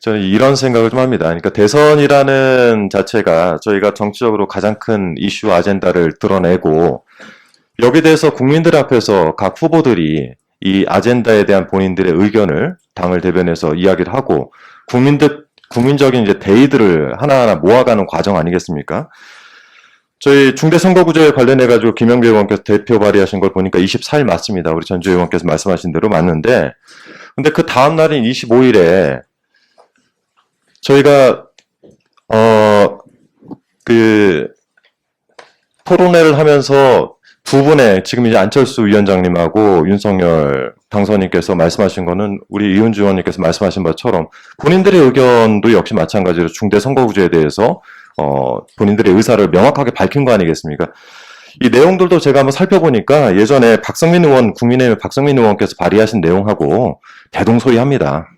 저는 이런 생각을 좀 합니다. 그러니까 대선이라는 자체가 저희가 정치적으로 가장 큰 이슈 아젠다를 드러내고 여기에 대해서 국민들 앞에서 각 후보들이 이 아젠다에 대한 본인들의 의견을 당을 대변해서 이야기를 하고 국민들 국민적인 이제 대의들을 하나하나 모아가는 과정 아니겠습니까? 저희 중대선거구제에 관련해 가지고 김영배 의원께서 대표 발의하신 걸 보니까 24일 맞습니다. 우리 전주 의원께서 말씀하신 대로 맞는데 근데 그 다음 날인 25일에 저희가 어 그 토론회를 하면서 두 분의 지금 이제 안철수 위원장님하고 윤석열 당선인께서 말씀하신 거는 우리 이은주 의원님께서 말씀하신 바처럼 본인들의 의견도 역시 마찬가지로 중대 선거구제에 대해서 어 본인들의 의사를 명확하게 밝힌 거 아니겠습니까? 이 내용들도 제가 한번 살펴보니까 예전에 박성민 의원 국민의힘 박성민 의원께서 발의하신 내용하고 대동소이합니다.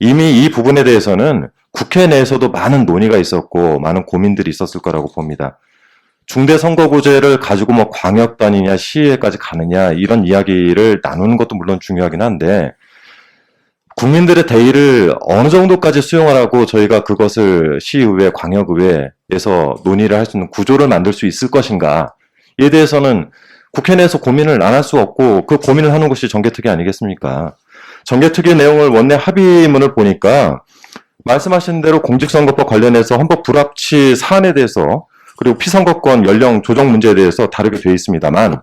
이미 이 부분에 대해서는 국회 내에서도 많은 논의가 있었고 많은 고민들이 있었을 거라고 봅니다. 중대선거구제를 가지고 뭐 광역단이냐 시의회까지 가느냐 이런 이야기를 나누는 것도 물론 중요하긴 한데 국민들의 대의를 어느 정도까지 수용하라고 저희가 그것을 시의회, 광역의회에서 논의를 할 수 있는 구조를 만들 수 있을 것인가에 대해서는 국회 내에서 고민을 안 할 수 없고 그 고민을 하는 것이 정개특위 아니겠습니까? 정개특위 내용을 원내 합의문을 보니까 말씀하신 대로 공직선거법 관련해서 헌법 불합치 사안에 대해서 그리고 피선거권 연령 조정 문제에 대해서 다르게 되어 있습니다만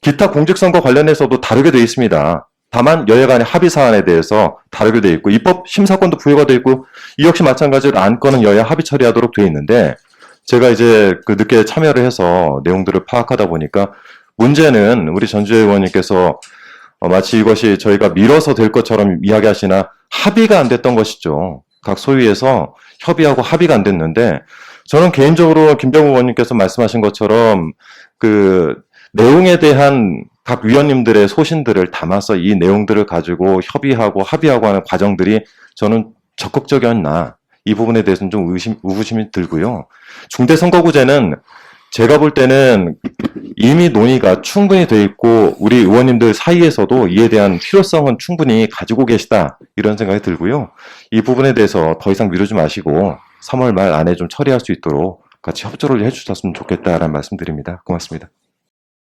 기타 공직선거 관련해서도 다르게 되어 있습니다. 다만 여야 간의 합의 사안에 대해서 다르게 되어 있고 입법 심사권도 부여가 되어 있고 이 역시 마찬가지로 안건은 여야 합의 처리하도록 되어 있는데 제가 이제 그 늦게 참여를 해서 내용들을 파악하다 보니까 문제는 우리 전주혜 의원님께서 어, 마치 이것이 저희가 밀어서 될 것처럼 이야기하시나 합의가 안 됐던 것이죠. 각 소위에서 협의하고 합의가 안 됐는데 저는 개인적으로 김병우 의원님께서 말씀하신 것처럼 그 내용에 대한 각 위원님들의 소신들을 담아서 이 내용들을 가지고 협의하고 합의하고 하는 과정들이 저는 적극적이었나 이 부분에 대해서는 좀 의심, 의구심이 들고요. 중대선거구제는 제가 볼 때는 이미 논의가 충분히 돼 있고 우리 의원님들 사이에서도 이에 대한 필요성은 충분히 가지고 계시다 이런 생각이 들고요. 이 부분에 대해서 더 이상 미루지 마시고 3월 말 안에 좀 처리할 수 있도록 같이 협조를 해주셨으면 좋겠다라는 말씀드립니다. 고맙습니다.